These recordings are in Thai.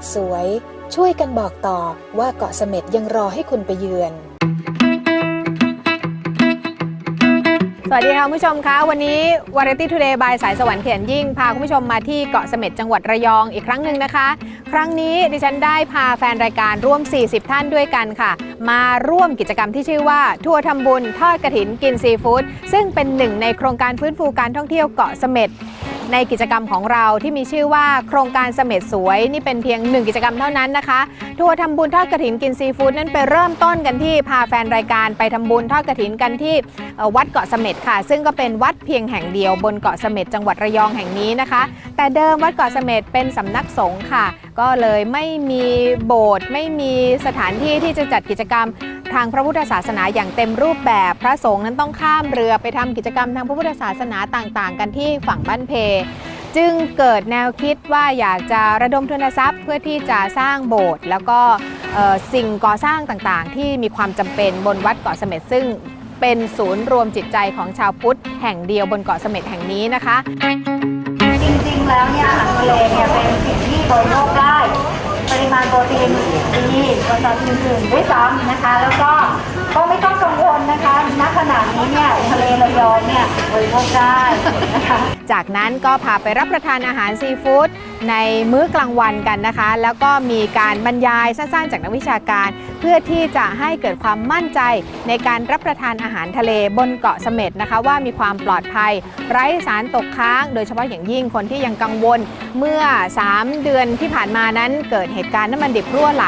สม็ดสวย ช่วยกันบอกต่อว่าเกาะเสม็ดยังรอให้คุณไปเยือน สวัสดีค่ะคุณผู้ชมคะ วันนี้ Variety Today by สายสวรรค์เขียนยิ่ง พาคุณผู้ชมมาที่เกาะเสม็ดจังหวัดระยองอีกครั้งหนึ่งนะคะ ครั้งนี้ดิฉันได้พาแฟนรายการร่วม 40 ท่านด้วยกันค่ะ มาร่วมกิจกรรมที่ชื่อว่า ทัวร์ทำบุญทอดกระถินกินซีฟู้ดซึ่งเป็นหนึ่งในโครงการฟื้นฟูการท่องเที่ยวเกาะเสม็ด ในกิจกรรมของเราที่มีชื่อว่าโครงการเสม็ดสวยนี่เป็นเพียงหนึ่งกิจกรรมเท่านั้นนะคะ ทัวร์ทำบุญทอดกระถินกินซีฟู้ดนั้นไปเริ่มต้นกันที่พาแฟนรายการไปทำบุญทอดกระถินกันที่วัดเกาะเสม็ดค่ะ ซึ่งก็เป็นวัดเพียงแห่งเดียวบนเกาะเสม็ดจังหวัดระยองแห่งนี้นะคะ แต่เดิมวัดเกาะเสม็ดเป็นสำนักสงฆ์ค่ะก็เลยไม่มีโบสถ์ไม่มีสถานที่ที่จะจัดกิจกรรมทางพระพุทธศาสนาอย่างเต็มรูปแบบพระสงฆ์นั้นต้องข้ามเรือไปทำกิจกรรมทางพระพุทธศาสนาต่างๆ กันที่ฝั่งบ้านเพ จึงเกิดแนวคิดว่าอยากจะระดมทุนทรัพย์ เพื่อที่จะสร้างโบสถ์แล้วก็สิ่งก่อสร้างต่างๆ ที่มีความจำเป็นบนวัดเกาะเสม็ดซึ่งเป็นศูนย์รวมจิตใจของชาวพุทธแห่งเดียวบนเกาะเสม็ดแห่งนี้นะคะ แล้วเนี่ยอาหารทะเลเนี่ยเป็นสิ่งที่บริโภคได้ ปริมาณโปรตีนดีกว่าสัตว์อื่นๆด้วยซ้ำนะคะ แล้วก็ก็ไม่ต้องกังวลนะคะณขณะนี้เนี่ยทะเลระยองเนี่ยบริโภคได้นะคะจากนั้นก็พาไปรับประทานอาหารซีฟู้ด ในมื้อกลางวันกันนะคะ แล้วก็มีการบรรยายสั้นๆ จากนักวิชาการ เพื่อที่จะให้เกิดความมั่นใจในการรับประทานอาหารทะเลบนเกาะเสม็ดนะคะ ว่ามีความปลอดภัย ไร้สารตกค้าง โดยเฉพาะอย่างยิ่งคนที่ยังกังวล เมื่อ 3 เดือนที่ผ่านมานั้นเกิดเหตุการณ์น้ำมันดิบรั่วไหล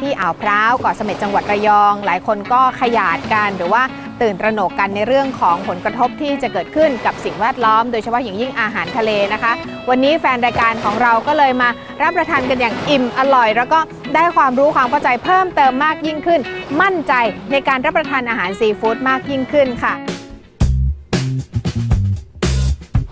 ที่อ่าวพร้าวเกาะเสม็ดจังหวัดระยอง หลายคนก็ขยาดกันหรือว่าตื่นตระหนกกันในเรื่องของผลกระทบที่จะเกิดขึ้นกับสิ่งแวดล้อม โดยเฉพาะอย่างยิ่งอาหารทะเลนะคะ วันนี้แฟนรายการของเราก็เลยมารับประทานกันอย่างอิ่มอร่อย แล้วก็ได้ความรู้ความเข้าใจเพิ่มเติมมากยิ่งขึ้น มั่นใจในการรับประทานอาหารซีฟู้ดมากยิ่งขึ้นค่ะ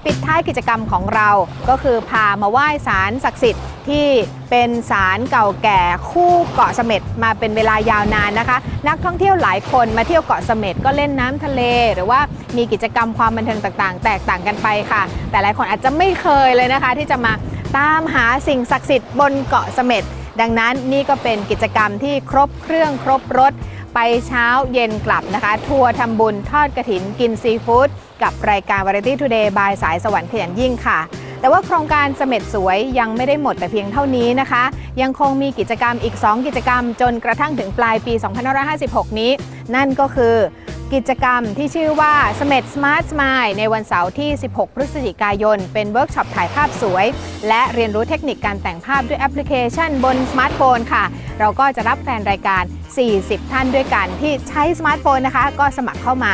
ปิดท้ายกิจกรรมของเราก็คือพามาไหว้ศาลศักดิ์สิทธิ์ที่เป็นศาลเก่าแก่คู่เกาะเสม็ดมาเป็นเวลายาวนานนะคะ นักท่องเที่ยวหลายคนมาเที่ยวเกาะเสม็ดก็เล่นน้ำทะเล หรือว่ามีกิจกรรมความบันเทิงต่างๆ แตกต่างกันไปค่ะ แต่หลายคนอาจจะไม่เคยเลยนะคะ ที่จะมาตามหาสิ่งศักดิ์สิทธิ์บนเกาะเสม็ดดังนั้นนี่ก็เป็นกิจกรรมที่ครบเครื่องครบรถ ไปเช้าเย็นกลับนะคะ ทัวร์ทำบุญทอดกระถินกินซีฟู้ดกับรายการ Variety Today บายสายสวรรค์ขยันยิ่งค่ะ แต่ว่าโครงการเสม็ดสวยยังไม่ได้หมดแต่เพียงเท่านี้นะคะ ยังคงมีกิจกรรมอีก 2 กิจกรรมจนกระทั่งถึงปลายปี 2556 นี้ นั่นก็คือ กิจกรรมที่ชื่อว่าเสม็ด Smart Smile ในวันเสาร์ที่ 16 พฤศจิกายน เป็นเวิร์กช็อปถ่ายภาพสวย และเรียนรู้เทคนิคการแต่งภาพด้วยแอปพลิเคชันบนสมาร์ทโฟนค่ะ เราก็จะรับแฟนรายการ 40 ท่านด้วยกันที่ใช้สมาร์ทโฟนนะคะ ก็สมัครเข้ามา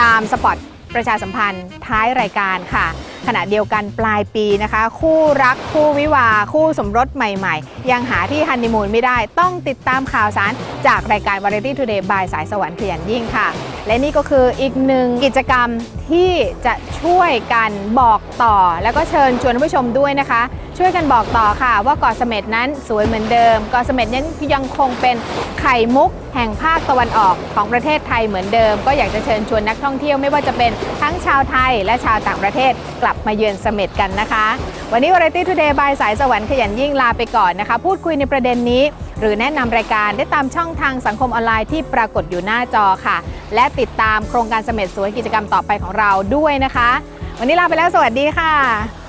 ตามสปอตประชาสัมพันธ์ท้ายรายการค่ะขณะเดียวกันปลายปีนะคะ คู่รักคู่วิวา คู่สมรสใหม่ๆ ยังหาที่ฮันนีมูนไม่ได้ต้องติดตามข่าวสาร จากรายการ Variety Today บายสายสวรรค์ขยันยิ่งค่ะ และนี่ก็คืออีกหนึ่งกิจกรรมที่จะช่วยกันบอกต่อ แล้วก็เชิญชวนผู้ชมด้วยนะคะ ช่วยกันบอกต่อค่ะ ว่าเกาะเสม็ดนั้นสวยเหมือนเดิมเกาะเสม็ดนั้นยังคงเป็นไข่มุกแห่งภาคตะวันออกของประเทศไทยเหมือนเดิม ก็อยากจะเชิญชวนนักท่องเที่ยวไม่ว่าจะเป็นทั้งชาวไทยและชาวต่างประเทศกลับมาเยือนเสม็ดกันนะคะ วันนี้ Variety Today บายสายสวรรค์ขยันยิ่งลาไปก่อนนะคะ พูดคุยในประเด็นนี้ หรือแนะนำรายการได้ตามช่องทางสังคมออนไลน์ที่ปรากฏอยู่หน้าจอค่ะ และติดตามโครงการเสม็ดสวยกิจกรรมต่อไปของเราด้วยนะคะ วันนี้ลาไปแล้วสวัสดีค่ะ